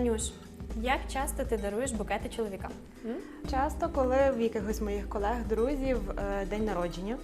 Танюш, як часто ти даруєш букети чоловікам? Часто, коли в якихось моїх колег, друзів е, день народження,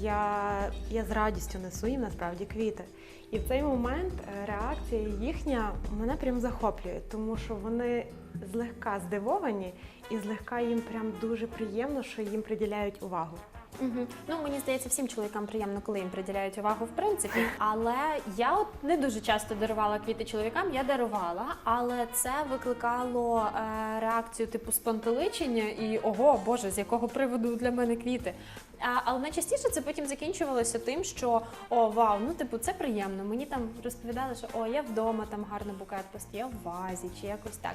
я, я з радістю несу їм насправді квіти. І в цей момент е, реакція їхня мене прям захоплює, тому що вони злегка здивовані і злегка їм прям дуже приємно, що їм приділяють увагу. Угу. Ну мені здається, всім чоловікам приємно, коли їм приділяють увагу в принципі. Але я от не дуже часто дарувала квіти чоловікам. Я дарувала, але це викликало е, реакцію типу спантеличення і ого, боже, з якого приводу для мене квіти. А, але найчастіше це потім закінчувалося тим, що о, вау, ну типу, це приємно. Мені там розповідали, що о, я вдома там гарно букет постояв в вазі чи якось так.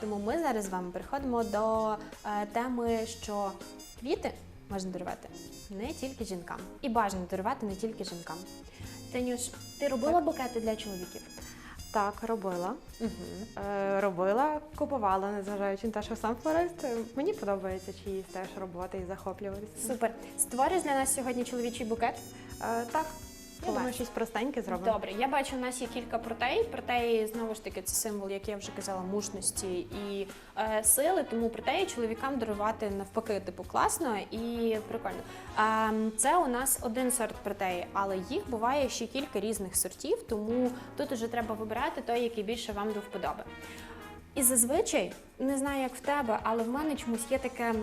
Тому ми зараз з вами переходимо до е, теми, що квіти можна дарувати не тільки жінкам. І бажано дарувати не тільки жінкам. Танюш, ти робила букети для чоловіків? Так, робила. Угу. Е, робила, купувала, незважаючи на те, що сам флорист. Мені подобається чиїсь теж роботи і захоплюватися. Супер. Створиш для нас сьогодні чоловічий букет? Е, так, я думаю, щось простеньке зробимо. Добре, я бачу, у нас є кілька протей. Протеї, знову ж таки, це символ, як я вже казала, мужності і е, сили. Тому протеї чоловікам дарувати навпаки, типу, класно і прикольно. Е, це у нас один сорт протеї, але їх буває ще кілька різних сортів, тому тут уже треба вибирати той, який більше вам до вподоби. І зазвичай не знаю, як в тебе, але в мене чомусь є таке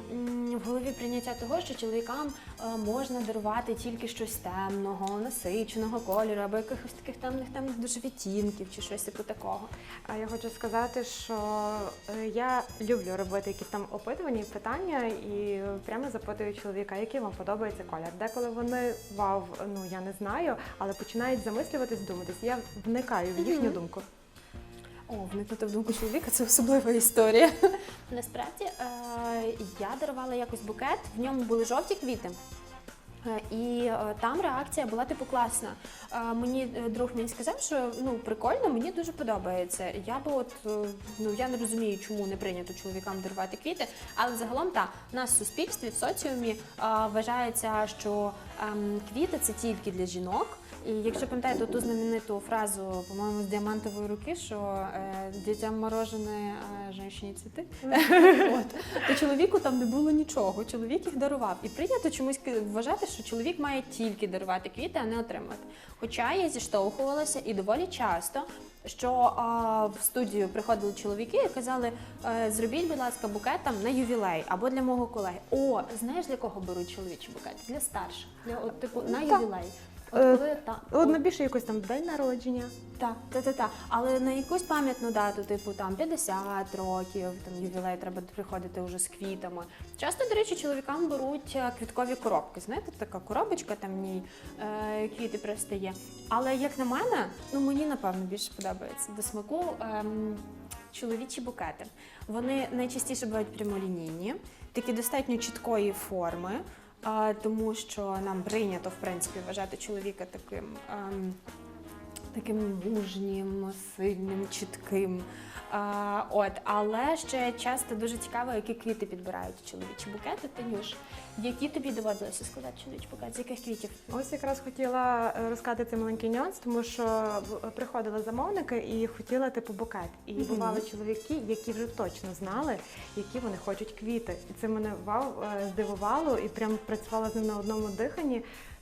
в голові прийняття того, що чоловікам е, можна дарувати тільки щось темного, насиченого кольору, або якихось таких темних темних дуже відтінків, чи щось типу такого. А я хочу сказати, що е, я люблю робити якісь там опитування і питання, і прямо запитую чоловіка, який вам подобається колір. Деколи вони вау, ну я не знаю, але починають замислюватись, думатись. Я вникаю в їхню Мгм. думку. О, вникнути в думку чоловіка це особлива історія. Насправді е, я дарувала якось букет, в ньому були жовті квіти. Е, І е, там реакція була типу класна. Мені друг мій сказав, що ну прикольно, мені дуже подобається. Я би от ну я не розумію, чому не прийнято чоловікам дарувати квіти, але загалом так, у нас в суспільстві, в соціумі вважається, що ем, квіти це тільки для жінок. І якщо пам'ятаєте ту знамениту фразу, по-моєму, з діамантової руки, що е, дітям морожене, а жінці цвіти, От. то чоловіку там не було нічого. Чоловік їх дарував. І прийнято чомусь вважати, що чоловік має тільки дарувати квіти, а не отримувати. Хоча я зіштовхувалася і доволі часто. Що а, в студію приходили чоловіки і казали: е, зробіть, будь ласка, букет там на ювілей або для мого колеги. О, знаєш для кого беруть чоловічі букети? Для старших, для от, типу на Так. ювілей. Е, коли та От на більше якось там день народження. так, та, та, та. Але на якусь пам'ятну дату, типу там 50 років, там ювілей треба приходити вже з квітами. Часто, до речі, чоловікам беруть е, квіткові коробки. Знаєте, така коробочка, там в ній е, квіти просто є. Але як на мене, ну мені напевно більше подобається до смаку. ем, Чоловічі букети. Вони найчастіше бувають прямолінійні, такі достатньо чіткої форми, е, тому що нам прийнято в принципі вважати чоловіка таким ем, таким мужнім, сильним, чітким. А, от, але ще часто дуже цікаво, які квіти підбирають чоловічі букети. Танюш, які тобі доводилося складати чоловічі букет? З яких квітів? Ось якраз хотіла е, розказати цей маленький нюанс, тому що в- приходили замовники і хотіли типу букет. І Мгм. бували чоловіки, які вже точно знали, які вони хочуть квіти. І це мене вау е, здивувало і прям працювала з ним на одному диханні.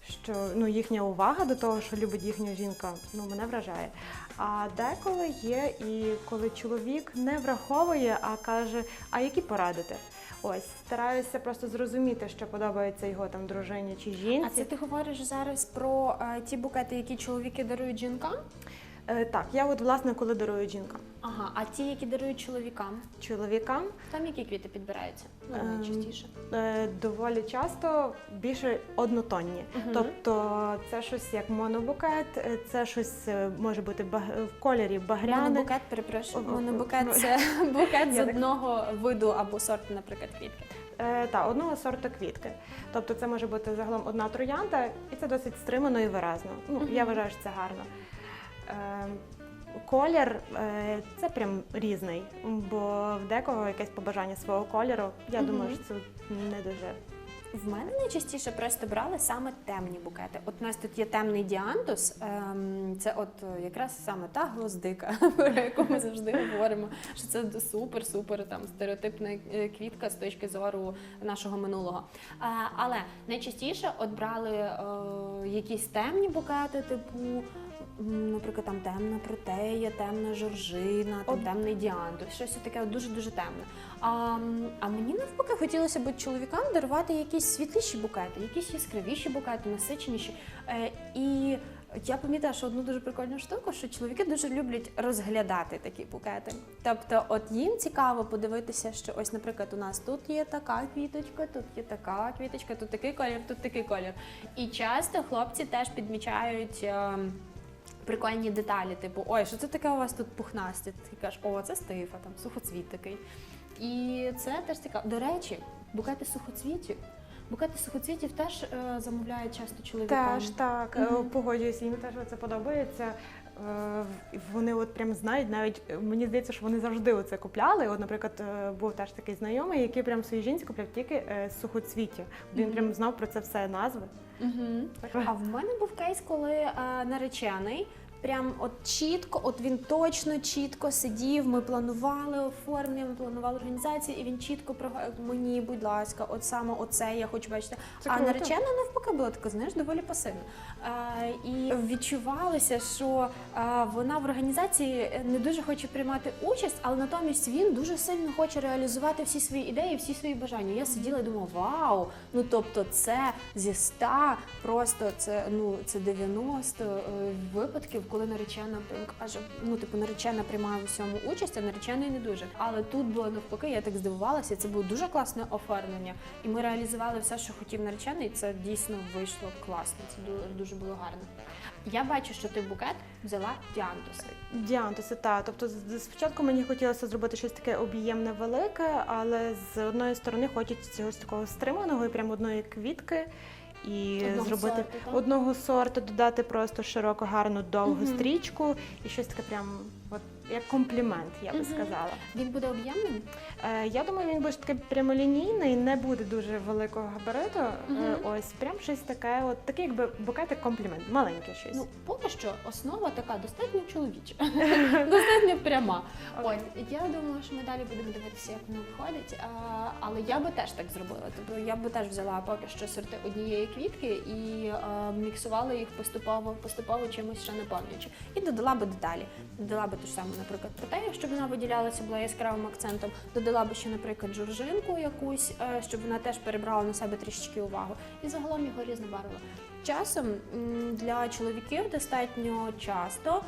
Що ну їхня увага до того, що любить їхня жінка, ну мене вражає. А деколи є, і коли чоловік не враховує, а каже, а які порадити? Ось стараюся просто зрозуміти, що подобається його там дружині чи жінці. А це ти говориш зараз про е, ті букети, які чоловіки дарують жінкам? Е, так, я от власне коли дарую жінкам. Ага, а ті, які дарують чоловікам, Чоловікам там які квіти підбираються? Ну, Ем, найчастіше. е, доволі часто більше однотонні. Мгм. Тобто це щось як монобукет, е, це щось е, може бути баг- в кольорі багряне. Монобукет, перепрошую. О, о, Монобукет це букет з Я так- одного виду або сорту, наприклад, квітки. Е, та, одного сорту квітки. Тобто це може бути загалом одна троянда, і це досить стримано і виразно. Ну, Мгм. Я вважаю, що це гарно. Е, колір е, це прям різний, бо в декого якесь побажання свого кольору. Я Мгм. думаю, що це не дуже. В мене найчастіше просто брали саме темні букети. От у нас тут є темний діантус. Ем, це от е, якраз саме та гвоздика, про яку ми завжди говоримо, що це супер-супер там стереотипна квітка з точки зору нашого минулого. Але найчастіше от брали якісь темні букети, типу. Наприклад, там темна протея, темна жоржина, там От- темний діантус, щось таке дуже-дуже темне. А, а мені навпаки хотілося б чоловікам дарувати якісь світліші букети, якісь яскравіші букети, насиченіші. Е, і я помітила, що одну дуже прикольну штуку, що чоловіки дуже люблять розглядати такі букети. Тобто, от їм цікаво подивитися, що ось, наприклад, у нас тут є така квіточка, тут є така квіточка, тут такий колір, тут такий колір. І часто хлопці теж підмічають. е, Прикольні деталі, типу, ой, що це таке у вас тут пухнасті? Ти кажеш, о, це стифа, там сухоцвіт такий. І це теж цікаво. До речі, букети сухоцвітів. Букети сухоцвітів теж е, замовляють часто чоловіки. Теж так, mm -hmm. погоджуюсь, їм теж це подобається. Е, Вони от прям знають, навіть е, мені здається, що вони завжди оце купляли. От, наприклад, е, був теж такий знайомий, який прям своїй жінці купляв тільки сухоцвіття. Він Мгм. прям знав про це все назви. Угу. А в мене був кейс, коли наречений. Прям от чітко, от він точно чітко сидів. Ми планували оформлення, ми планували організацію, і він чітко про мені, будь ласка, от саме оце я хочу бачити. Це а наречена навпаки була така, знаєш, доволі пасивна. Е, і відчувалося, що е, вона в організації не дуже хоче приймати участь, але натомість він дуже сильно хоче реалізувати всі свої ідеї, всі свої бажання. Я сиділа і думала, вау! Ну тобто, це зі 100, просто це ну це 90 е, випадків, коли наречена прям каже, ну типу наречена приймає в усьому участь, а наречений не дуже. Але тут було навпаки, я так здивувалася. Це було дуже класне оформлення, і ми реалізували все, що хотів наречений. і Це дійсно вийшло класно. Це дуже було гарно. Я бачу, що ти букет взяла діантуси. Діантуси, так. Тобто, спочатку мені хотілося зробити щось таке об'ємне велике, але з одної сторони хочеться цього такого стриманого і прямо одної квітки. І Одного зробити сорту, так? одного сорту, додати просто широку, гарну, довгу стрічку і щось таке прям от як комплімент, я би Мгм. сказала. Він буде об'ємним? Е, я думаю, він буде такий прямолінійний, не буде дуже великого габариту. Е, Мгм. ось прям щось таке, от такий якби букетик комплімент, маленьке щось. Ну, поки що основа така достатньо чоловіча, достатньо пряма. От я думаю, що ми далі будемо дивитися, як воно виходить. А, але я би теж так зробила. Тобто я би теж взяла поки що сорти однієї квітки і міксувала їх поступово, поступово чимось ще наповнюючи. І додала би деталі. Додала би ту ж саму, наприклад, протею, щоб вона виділялася, була яскравим акцентом. Додала би ще, наприклад, жоржинку якусь, е, щоб вона теж перебрала на себе трішечки увагу. І загалом його різнобарвила. Часом для чоловіків достатньо часто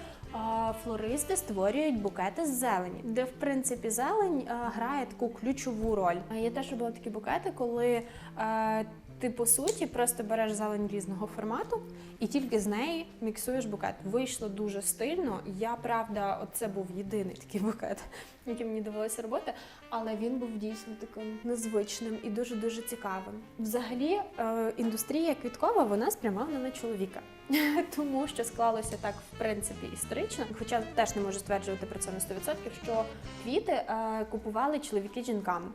флористи створюють букети з зелені, де в принципі зелень грає таку ключову роль. Я теж робила такі букети, коли е, ти по суті просто береш зелень різного формату і тільки з неї міксуєш букет. Вийшло дуже стильно. Я правда, от це був єдиний такий букет, який мені довелося робити, але він був дійсно таким незвичним і дуже дуже цікавим. Взагалі, е, індустрія квіткова вона спрямована на чоловіка, тому що склалося так в принципі історично. Хоча теж не можу стверджувати про це на 100%, що квіти е, купували чоловіки жінкам.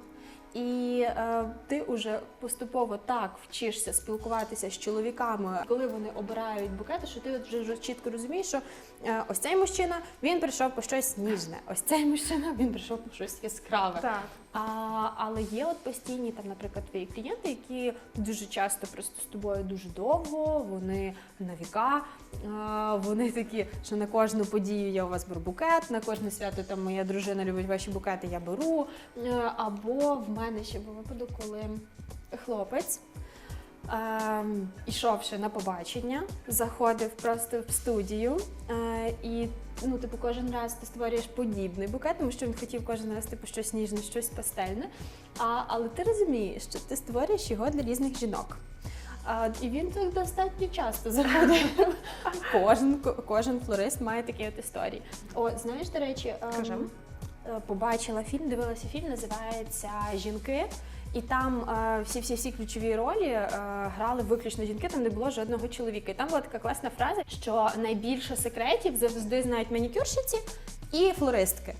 І е, ти вже поступово так вчишся спілкуватися з чоловіками, коли вони обирають букети, що ти вже, чітко розумієш, що е, ось цей мужчина він прийшов по щось ніжне, ось цей мужчина він прийшов по щось яскраве. Так. А, але є от постійні там, наприклад, твої клієнти, які дуже часто просто з тобою дуже довго, вони на віка, а, вони такі, що на кожну подію я у вас беру букет, на кожне свято там моя дружина любить ваші букети, я беру. Е, Або в мене ще був випадок, коли хлопець. Ем, ішовши на побачення, заходив просто в студію е, і ну, типу, кожен раз ти створюєш подібний букет, тому що він хотів кожен раз типу, щось ніжне, щось пастельне. А, але ти розумієш, що ти створюєш його для різних жінок. А, і він так достатньо часто заходить. кожен, кожен флорист має такі от історії. О, знаєш, до речі, ем, е, побачила фільм, дивилася фільм, називається Жінки. І там е, всі всі всі ключові ролі е, грали виключно жінки, там не було жодного чоловіка. І там була така класна фраза, що найбільше секретів завжди знають манікюрщиці і флористки.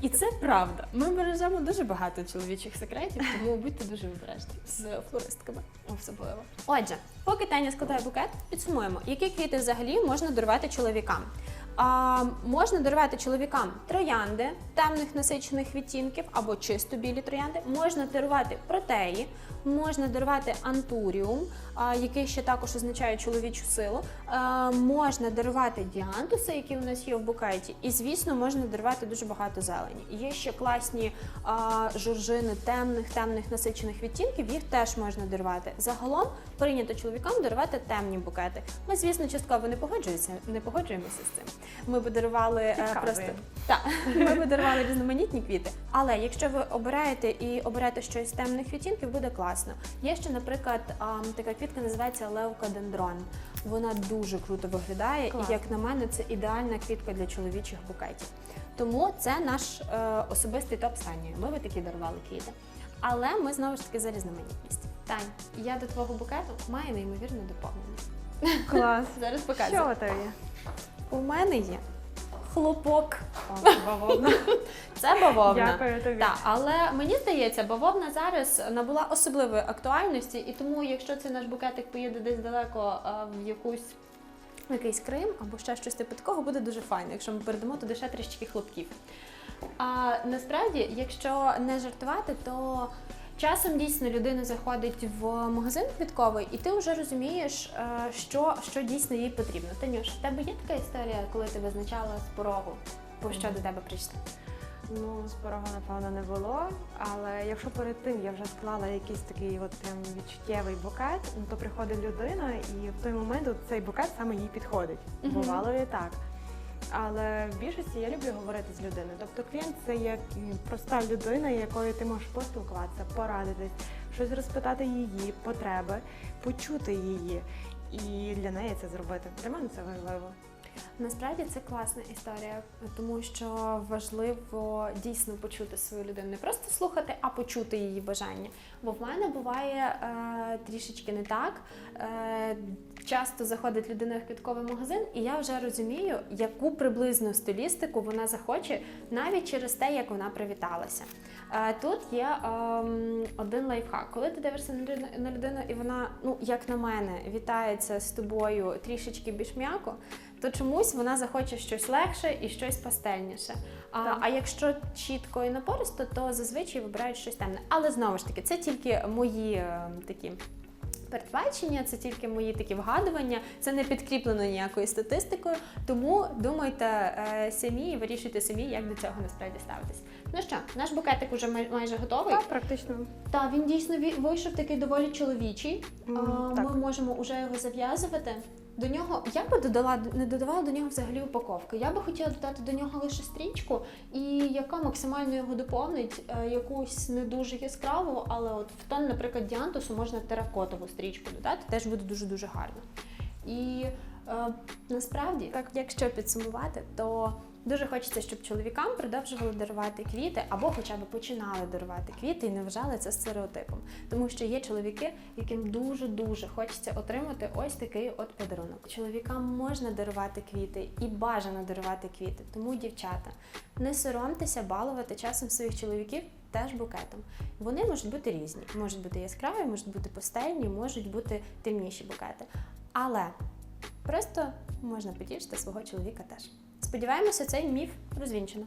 І це правда. Ми бережемо дуже багато чоловічих секретів, тому будьте дуже обережні з флористками, особливо. Отже, поки Таня складає букет, підсумуємо, які квіти взагалі можна дарувати чоловікам. А, можна дарувати чоловікам троянди темних насичених відтінків або чисто білі троянди. Можна дарувати протеї, можна дарувати антуріум, який ще також означає чоловічу силу. Можна дарувати діантуси, які у нас є в букеті. І, звісно, можна дарувати дуже багато зелені. Є ще класні а, жоржини темних, темних насичених відтінків, їх теж можна дарувати. Загалом прийнято чоловікам дарувати темні букети. Ми, звісно, частково не погоджуємося, не погоджуємося з цим. Ми би дарували е, просто так, ми би дарували різноманітні квіти. Але якщо ви обираєте і оберете щось з темних відтінків, буде класно. Є ще, наприклад, така квітка називається левкадендрон. Вона дуже круто виглядає, Клас. і як на мене, це ідеальна квітка для чоловічих букетів. Тому це наш е, особистий топ Сані. Ми би такі дарували квіти. Але ми знову ж таки за різноманітність. Тань, я до твого букету маю неймовірну доповненість. Клас. Зараз показую. Що у тебе є? У мене є хлопок. О, бавовна. Це бавовна. Дякую тобі. Так, але мені здається, бавовна зараз набула особливої актуальності, і тому, якщо цей наш букетик поїде десь далеко в якусь якийсь Крим або ще щось типу такого, буде дуже файно, якщо ми передамо туди ще трішечки хлопків. А насправді, якщо не жартувати, то часом дійсно людина заходить в магазин квітковий, і ти вже розумієш, е, що, що дійсно їй потрібно. Танюш, в тебе є така історія, коли ти визначала з порогу, по що до тебе прийшли? Ну, з порога, напевно, не було. Але якщо перед тим я вже склала якийсь такий от прям відчуттєвий букет, ну то приходить людина, і в той момент от цей букет саме їй підходить. Мгм. Бувало і так. Але в більшості я люблю говорити з людиною. Тобто клієнт це як проста людина, якою ти можеш поспілкуватися, порадитись, щось розпитати її потреби, почути її. І для неї це зробити. Для мене це важливо. Насправді це класна історія, тому що важливо дійсно почути свою людину, не просто слухати, а почути її бажання. Бо в мене буває е, трішечки не так. Е, часто заходить людина в квітковий магазин, і я вже розумію, яку приблизну стилістику вона захоче навіть через те, як вона привіталася. Е, тут є ем, один лайфхак. Коли ти дивишся на людину, на людину, і вона, ну як на мене, вітається з тобою трішечки більш м'яко, то чомусь вона захоче щось легше і щось пастельніше. А, а якщо чітко і напористо, то зазвичай вибирають щось темне. Але знову ж таки, це тільки мої е, такі. Передбачення, це тільки мої такі вгадування, це не підкріплено ніякою статистикою. Тому думайте е, самі і вирішуйте самі, як до цього насправді ставитись. Ну що, наш букетик уже май- майже готовий. Так, практично. Та він дійсно вийшов такий доволі чоловічий. М, А, так. Ми можемо вже його зав'язувати. До нього я би додала не додавала до нього взагалі упаковки. Я би хотіла додати до нього лише стрічку, і яка максимально його доповнить, е, якусь не дуже яскраву, але от в тон, наприклад, діантусу можна теракотову стрічку додати, теж буде дуже дуже гарно. І е, насправді, так якщо підсумувати, то дуже хочеться, щоб чоловікам продовжували дарувати квіти або хоча б починали дарувати квіти і не вважали це стереотипом. Тому що є чоловіки, яким дуже дуже хочеться отримати ось такий от подарунок. Чоловікам можна дарувати квіти і бажано дарувати квіти. Тому, дівчата, не соромтеся балувати часом своїх чоловіків теж букетом. Вони можуть бути різні, можуть бути яскраві, можуть бути пастельні, можуть бути темніші букети. Але просто можна потішити свого чоловіка теж. Сподіваємося, цей міф розвінчено.